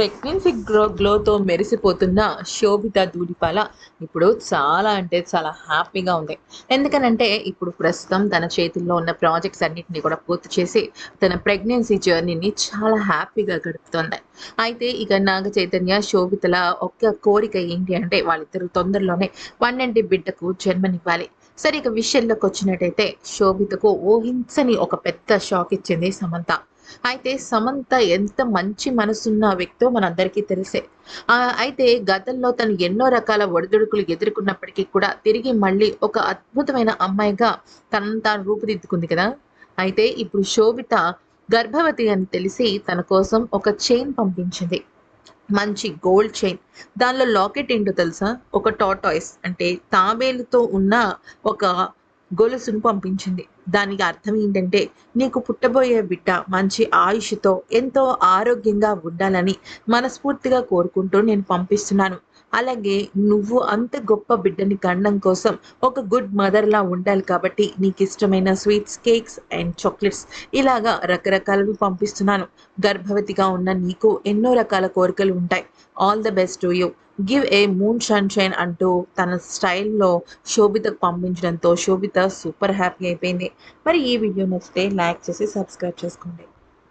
Pregnancy glow గ్లోతో మెరిసిపోతున్న శోభిత దూడిపాల ఇప్పుడు చాలా అంటే చాలా హ్యాపీగా ఉంది. ఎందుకనంటే ఇప్పుడు ప్రస్తుతం తన చేతుల్లో ఉన్న ప్రాజెక్ట్స్ అన్నిటిని కూడా పూర్తి చేసి తన ప్రెగ్నెన్సీ జర్నీని చాలా హ్యాపీగా గడుపుతోంది. అయితే ఇక నాగ చైతన్య శోభితల ఒక్క కోరిక ఏంటి అంటే వాళ్ళిద్దరూ తొందరలోనే పన్నెండు బిడ్డకు జన్మనివ్వాలి. సరే ఇక విషయంలోకి వచ్చినట్టయితే శోభితకు ఊహించని ఒక పెద్ద షాక్ ఇచ్చింది సమంత. అయితే సమంత ఎంత మంచి మనసున్న వ్యక్తో మనందరికీ తెలిసే. అయితే గతంలో తను ఎన్నో రకాల ఒడిదుడుకులు ఎదుర్కొన్నప్పటికీ కూడా తిరిగి మళ్ళీ ఒక అద్భుతమైన అమ్మాయిగా తనను తాను రూపుదిద్దుకుంది కదా. అయితే ఇప్పుడు శోభిత గర్భవతి అని తెలిసి తన కోసం ఒక చైన్ పంపించింది. మంచి గోల్డ్ చైన్. దానిలో లాకెట్ ఏంటో తెలుసా? ఒక టాటాయిస్. అంటే తాబేలుతో ఉన్న ఒక గొలుసును పంపించింది. దానికి అర్థం ఏంటంటే నీకు పుట్టబోయే బిడ్డ మంచి ఆయుష్తో ఎంతో ఆరోగ్యంగా ఉండాలని మనస్ఫూర్తిగా కోరుకుంటూ నేను పంపిస్తున్నాను. అలాగే నువ్వు అంత గొప్ప బిడ్డని కండం కోసం ఒక గుడ్ మదర్లా ఉండాలి కాబట్టి నీకు ఇష్టమైన స్వీట్స్ కేక్స్ అండ్ చాక్లెట్స్ ఇలాగా రకరకాలవి పంపిస్తున్నాను. గర్భవతిగా ఉన్న నీకు ఎన్నో రకాల కోరికలు ఉంటాయి. All the best to you give a moon shine అంటూ తన స్టైల్లో శోభితకు పంపించడంతో శోభిత సూపర్ హ్యాపీ అయిపోయింది. మరి ఈ వీడియో నచ్చితే లైక్ చేసి సబ్స్క్రైబ్ చేసుకోండి.